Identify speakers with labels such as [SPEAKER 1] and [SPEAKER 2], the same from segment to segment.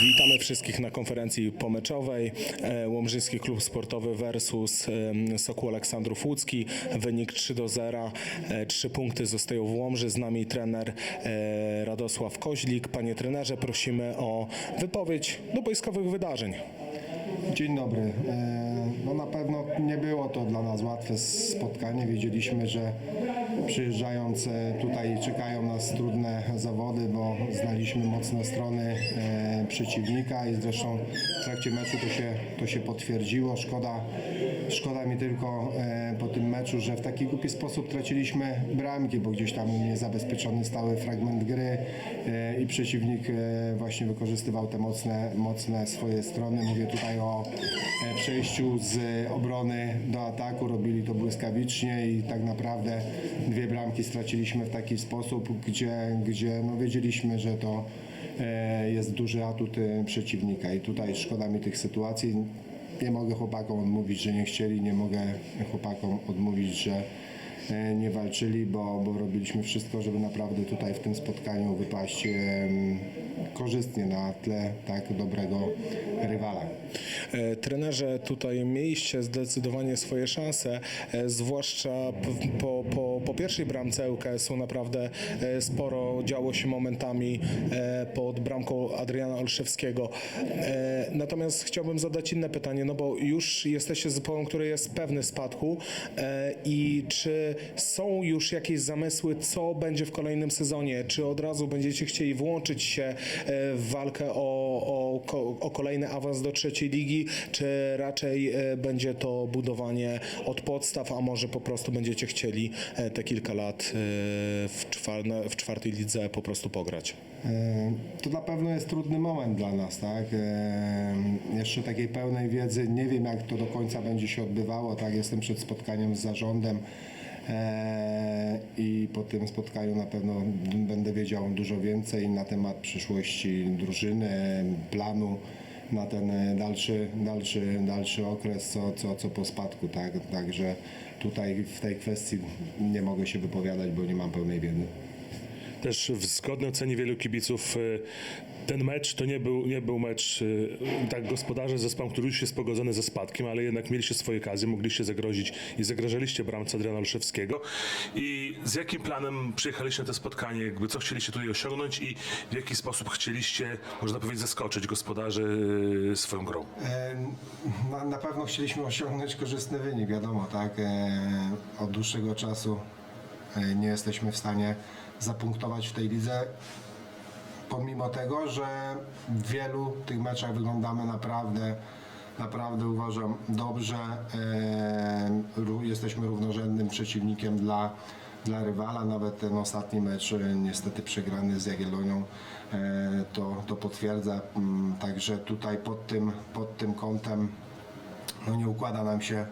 [SPEAKER 1] Witamy wszystkich na konferencji pomeczowej. E, Łomżyński Klub Sportowy versus Sokół Aleksandrów Łódzki. Wynik 3 do 0. E, Trzy punkty zostają w Łomży. Z nami trener e, Radosław Koźlik. Panie trenerze, prosimy o wypowiedź do wojskowych wydarzeń.
[SPEAKER 2] Dzień dobry. E, No na pewno nie było to dla nas łatwe spotkanie. Wiedzieliśmy, że przyjeżdżając tutaj czekają nas trudne zawody, bo znaliśmy mocne strony e, przeciwnika i zresztą w trakcie meczu to się, to się potwierdziło. Szkoda, szkoda mi tylko e, po tym meczu, że w taki głupi sposób traciliśmy bramki, bo gdzieś tam niezabezpieczony stały fragment gry e, i przeciwnik e, właśnie wykorzystywał te mocne, mocne swoje strony. Mówię tutaj o przejściu z obrony do ataku, robili to błyskawicznie i tak naprawdę dwie bramki straciliśmy w taki sposób, gdzie, gdzie no wiedzieliśmy, że to jest duży atut przeciwnika i tutaj szkoda mi tych sytuacji. Nie mogę chłopakom odmówić, że nie chcieli, nie mogę chłopakom odmówić, że e, nie walczyli, bo, bo robiliśmy wszystko, żeby naprawdę tutaj w tym spotkaniu wypaść korzystnie na tle tak dobrego rywala.
[SPEAKER 1] E, Trenerze, tutaj mieliście zdecydowanie swoje szanse, e, zwłaszcza po, po, po pierwszej bramce ŁKS-u naprawdę e, sporo działo się momentami e, pod bramką Adriana Olszewskiego. E, Natomiast chciałbym zadać inne pytanie, no bo już jesteście zespołem, który jest pewny spadku i czy są już jakieś zamysły, co będzie w kolejnym sezonie? Czy od razu będziecie chcieli włączyć się w walkę o, o, o kolejny awans do trzeciej ligi, czy raczej będzie to budowanie od podstaw, a może po prostu będziecie chcieli te kilka lat e, w, czwar- w czwartej lidze po prostu pograć?
[SPEAKER 2] E, To na pewno jest trudny moment dla nas, tak? E, Jeszcze takiej pełnej wiedzy nie wiem, jak to do końca będzie się odbywało, tak? Jestem przed spotkaniem z zarządem i po tym spotkaniu na pewno będę wiedział dużo więcej na temat przyszłości drużyny, planu na ten e, dalszy, dalszy, dalszy okres, co, co, co po spadku, tak? Także tutaj w tej kwestii nie mogę się wypowiadać, bo nie mam pełnej wiedzy.
[SPEAKER 3] Też w zgodnej ocenie wielu kibiców y, ten mecz to nie był, nie był mecz y, tak gospodarze zespołu, który już jest pogodzony ze spadkiem, ale jednak mieliście swoje okazje, mogliście zagrozić i zagrażaliście bramce Adriana Olszewskiego. I z jakim planem przyjechaliście na to spotkanie? Jakby co chcieliście tutaj osiągnąć i w jaki sposób chcieliście, można powiedzieć, zaskoczyć gospodarzy y, swoją grą?
[SPEAKER 2] E, Na, na pewno chcieliśmy osiągnąć korzystny wynik, wiadomo, tak. E, Od dłuższego czasu e, nie jesteśmy w stanie zapunktować w tej lidze. Pomimo tego, że w wielu tych meczach wyglądamy naprawdę, naprawdę uważam dobrze. E, Jesteśmy równorzędnym przeciwnikiem dla, dla rywala. Nawet ten ostatni mecz, e, niestety przegrany z Jagiellonią, e, to, to potwierdza. Mm, Także tutaj pod tym, pod tym kątem no nie układa nam się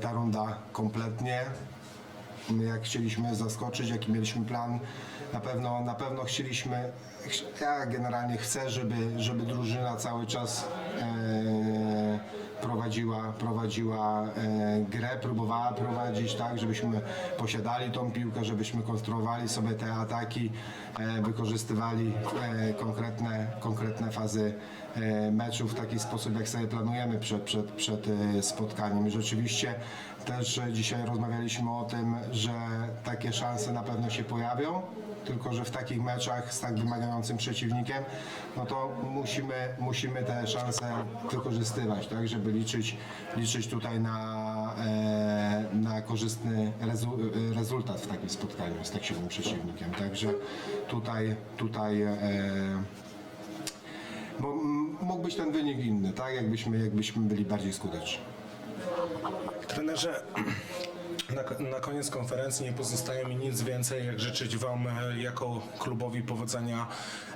[SPEAKER 2] ta runda kompletnie. My jak chcieliśmy zaskoczyć, jaki mieliśmy plan, na pewno, na pewno chcieliśmy, ch- ja generalnie chcę, żeby, żeby drużyna cały czas e, prowadziła, prowadziła e, grę, próbowała prowadzić tak, żebyśmy posiadali tą piłkę, żebyśmy konstruowali sobie te ataki, e, wykorzystywali e, konkretne, konkretne fazy e, meczu w taki sposób, jak sobie planujemy przed, przed, przed e, spotkaniem. Rzeczywiście też dzisiaj rozmawialiśmy o tym, że takie szanse na pewno się pojawią, tylko że w takich meczach z tak wymagającym przeciwnikiem, no to musimy, musimy te szanse wykorzystywać, tak, żeby liczyć, liczyć tutaj na, e, na korzystny rezu, rezultat w takim spotkaniu z tak silnym przeciwnikiem. Także tutaj, tutaj e, mógł być ten wynik inny, tak? Jakbyśmy, jakbyśmy byli bardziej skuteczni.
[SPEAKER 1] Trenerze, na, na koniec konferencji nie pozostaje mi nic więcej, jak życzyć Wam e, jako klubowi powodzenia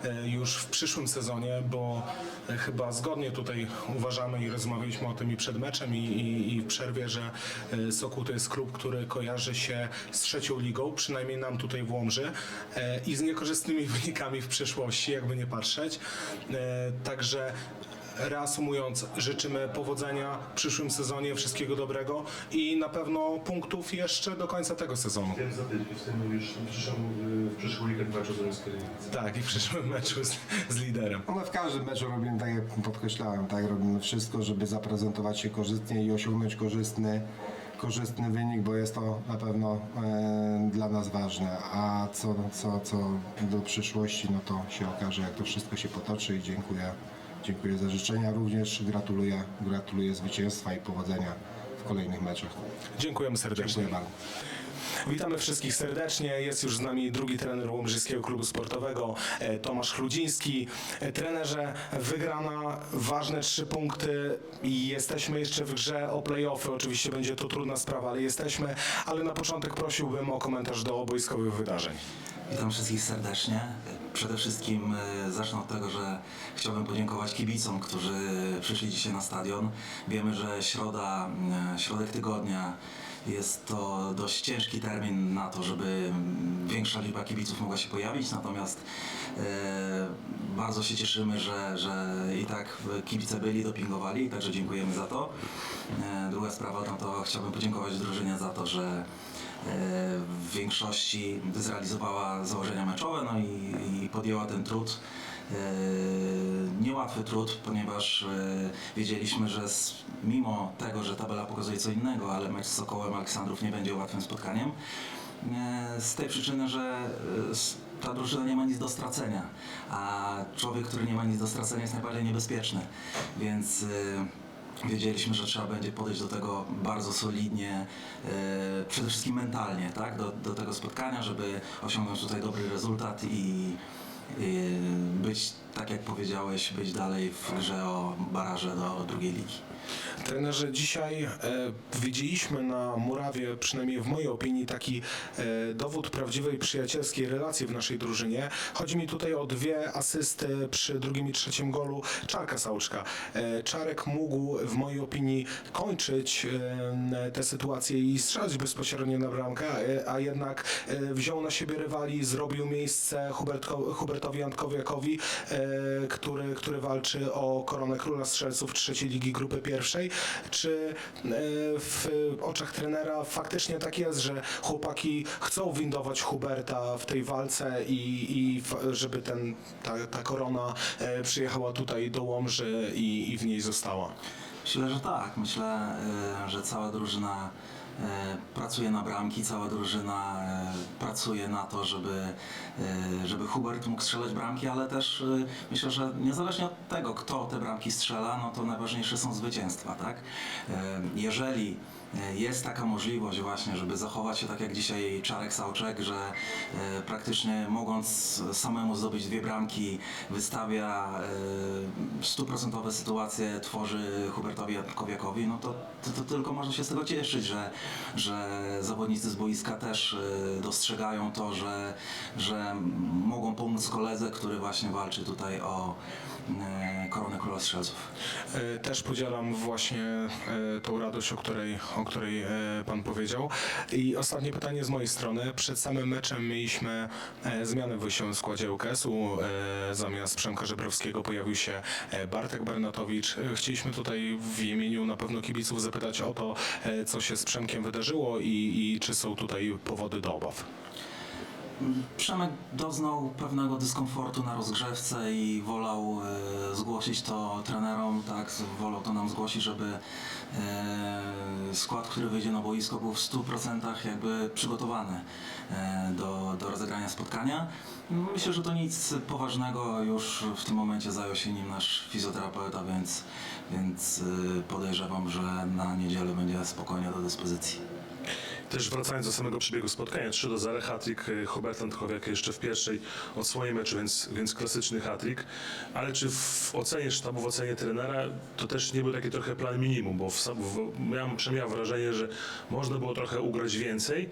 [SPEAKER 1] e, już w przyszłym sezonie, bo e, chyba zgodnie tutaj uważamy i rozmawialiśmy o tym i przed meczem i, i, i w przerwie, że Sokół to jest klub, który kojarzy się z trzecią ligą, przynajmniej nam tutaj w Łomży i z niekorzystnymi wynikami w przyszłości, jakby nie patrzeć. Także reasumując, życzymy powodzenia w przyszłym sezonie, wszystkiego dobrego i na pewno punktów jeszcze do końca tego sezonu.
[SPEAKER 3] Wiem za tydzień, w tym już w przyszłym, w weekend meczu z Rzymskiej
[SPEAKER 1] Tak, i w przyszłym meczu z, z liderem.
[SPEAKER 2] No my w każdym meczu robimy, tak jak podkreślałem, tak, robimy wszystko, żeby zaprezentować się korzystnie i osiągnąć korzystny, korzystny wynik, bo jest to na pewno e, dla nas ważne. A co, co, co do przyszłości, no to się okaże, jak to wszystko się potoczy i dziękuję, dziękuję za życzenia. Również gratuluję, gratuluję zwycięstwa i powodzenia w kolejnych meczach.
[SPEAKER 1] Dziękujemy serdecznie.
[SPEAKER 2] Dziękuję bardzo.
[SPEAKER 1] Witamy wszystkich serdecznie. Jest już z nami drugi trener Łomżyskiego Klubu Sportowego, e, Tomasz Chludziński. E, Trenerze, wygrana, ważne trzy punkty i jesteśmy jeszcze w grze o play-offy. Oczywiście będzie to trudna sprawa, ale jesteśmy. Ale na początek prosiłbym o komentarz do boiskowych wydarzeń.
[SPEAKER 4] Witam wszystkich serdecznie. Przede wszystkim e, zacznę od tego, że chciałbym podziękować kibicom, którzy przyszli dzisiaj na stadion. Wiemy, że środa, e, środek tygodnia jest to dość ciężki termin na to, żeby mm, większa liczba kibiców mogła się pojawić, natomiast e, bardzo się cieszymy, że, że i tak kibice byli, dopingowali, także dziękujemy za to. E, druga sprawa, no to chciałbym podziękować drużynie za to, że w większości zrealizowała założenia meczowe no i, i podjęła ten trud. E, Niełatwy trud, ponieważ e, wiedzieliśmy, że z, mimo tego, że tabela pokazuje co innego, ale mecz z Sokołem Aleksandrów nie będzie łatwym spotkaniem. E, Z tej przyczyny, że ta drużyna nie ma nic do stracenia, a człowiek, który nie ma nic do stracenia jest najbardziej niebezpieczny, więc wiedzieliśmy, że trzeba będzie podejść do tego bardzo solidnie, przede wszystkim mentalnie, tak, do, do tego spotkania, żeby osiągnąć tutaj dobry rezultat i e, być, tak jak powiedziałeś, być dalej w grze o baraże do drugiej ligi.
[SPEAKER 1] Trenerze, dzisiaj e, widzieliśmy na murawie, przynajmniej w mojej opinii, taki e, dowód prawdziwej przyjacielskiej relacji w naszej drużynie. Chodzi mi tutaj o dwie asysty przy drugim i trzecim golu Czarka Sauczka. E, Czarek mógł, w mojej opinii, kończyć e, tę sytuację i strzelać bezpośrednio na bramkę, e, a jednak e, wziął na siebie rywali, zrobił miejsce Hubertko, Hubertowi Antkowiakowi, e, który, który walczy o koronę króla strzelców trzeciej ligi grupy pierwszej. Czy e, w oczach trenera faktycznie tak jest, że chłopaki chcą windować Huberta w tej walce i, i żeby ten, ta, ta korona e, przyjechała tutaj do Łomży i, i w niej została?
[SPEAKER 4] Myślę, że tak. Myślę, e, że cała drużyna e, pracuje na bramki, cała drużyna e, pracuje na to, żeby, e, żeby Hubert mógł strzelać bramki, ale też e, myślę, że niezależnie od tego, kto te bramki strzela, no to najważniejsze są zwycięstwa, tak? E, Jeżeli e, jest taka możliwość właśnie, żeby zachować się tak jak dzisiaj Czarek Sauczek, że e, praktycznie mogąc samemu zdobyć dwie bramki, wystawia e, stuprocentowe sytuacje, tworzy Hubertowi Jadkowiakowi, no to, to, to tylko można się z tego cieszyć, że, że zawodnicy z boiska też e, dostrzegają to, że, że mogą pomóc koledze, który właśnie walczy tutaj o e, koronę króla strzelców.
[SPEAKER 1] E, Też podzielam właśnie e, tą radość, o której, o której e, Pan powiedział. I ostatnie pytanie z mojej strony. Przed samym meczem mieliśmy zmianę w wyjściowym składzie UKS-u. Zamiast Przemka Żebrowskiego pojawił się Bartek Bernatowicz. Chcieliśmy tutaj w imieniu na pewno kibiców zapytać o to, co się z Przemkiem wydarzyło i, i czy są tutaj powody do obaw.
[SPEAKER 4] Przemek doznał pewnego dyskomfortu na rozgrzewce i wolał e, zgłosić to trenerom, tak, wolał to nam zgłosić, żeby e, skład, który wyjdzie na boisko był w 100% jakby przygotowany e, do, do rozegrania spotkania. Myślę, że to nic poważnego, już w tym momencie zajął się nim nasz fizjoterapeuta, więc, więc e, podejrzewam, że na niedzielę będzie spokojnie do dyspozycji.
[SPEAKER 3] Też wracając do samego przebiegu spotkania, 3 do 0 hat-trick y, Hubert Antkowiak jeszcze w pierwszej odsłonie meczu, więc, więc klasyczny hat-trick. Ale czy w ocenie sztabu, w ocenie trenera to też nie był taki trochę plan minimum, bo w, w, miałem, wrażenie, że można było trochę ugrać więcej.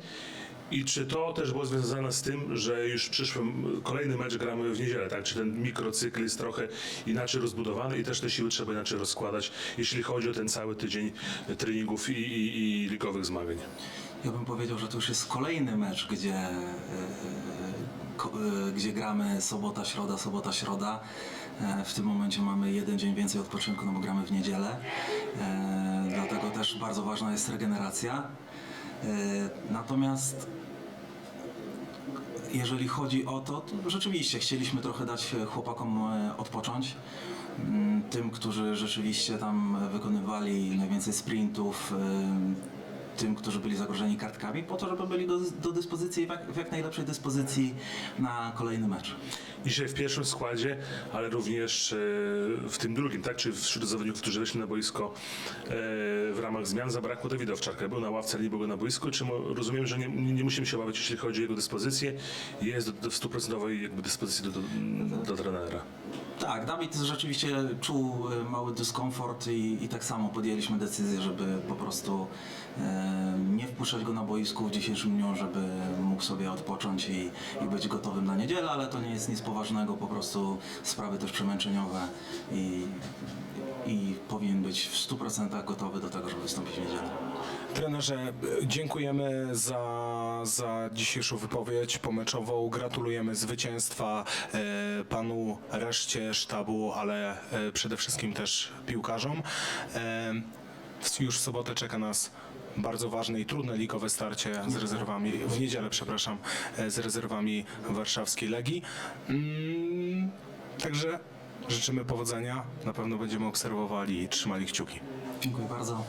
[SPEAKER 3] I czy to też było związane z tym, że już przyszłym kolejny mecz gramy w niedzielę, tak? Czy ten mikrocykl jest trochę inaczej rozbudowany i też te siły trzeba inaczej rozkładać, jeśli chodzi o ten cały tydzień treningów i, i, i ligowych zmagań?
[SPEAKER 4] Ja bym powiedział, że to już jest kolejny mecz, gdzie, e, ko- e, gdzie gramy sobota, środa, sobota, środa. E, W tym momencie mamy jeden dzień więcej odpoczynku, no bo gramy w niedzielę. E, Dlatego też bardzo ważna jest regeneracja. E, Natomiast jeżeli chodzi o to, to rzeczywiście chcieliśmy trochę dać chłopakom e, odpocząć. Mm, Tym, którzy rzeczywiście tam wykonywali najwięcej sprintów, e, tym, którzy byli zagrożeni kartkami, po to, żeby byli do, do dyspozycji, w jak, najlepszej dyspozycji na kolejny mecz.
[SPEAKER 3] Dzisiaj w pierwszym składzie, ale również e, w tym drugim, tak? Czy wśród zawodników, którzy weszli na boisko e, w ramach zmian zabrakło Dawida Owczarka. Był na ławce, ale nie był na boisku. Czy rozumiem, że nie, nie musimy się obawiać, jeśli chodzi o jego dyspozycję. Jest w stuprocentowej jakby dyspozycji do, do, do trenera.
[SPEAKER 4] Tak, Dawid rzeczywiście czuł e, mały dyskomfort i, i tak samo podjęliśmy decyzję, żeby po prostu e, nie wpuszczać go na boisku w dzisiejszym dniu, żeby mógł sobie odpocząć i, i być gotowym na niedzielę, ale to nie jest nic poważnego, po prostu sprawy też przemęczeniowe i, i powinien być w 100% gotowy do tego, żeby wystąpić w niedzielę.
[SPEAKER 1] Trenerze, dziękujemy za, za dzisiejszą wypowiedź pomeczową. Gratulujemy zwycięstwa e, panu, reszcie sztabu, ale e, przede wszystkim też piłkarzom. E, już w sobotę czeka nas bardzo ważne i trudne ligowe starcie z rezerwami, w niedzielę, przepraszam, z rezerwami warszawskiej Legii. Mm, także życzymy powodzenia. Na pewno będziemy obserwowali i trzymali kciuki.
[SPEAKER 4] Dziękuję bardzo.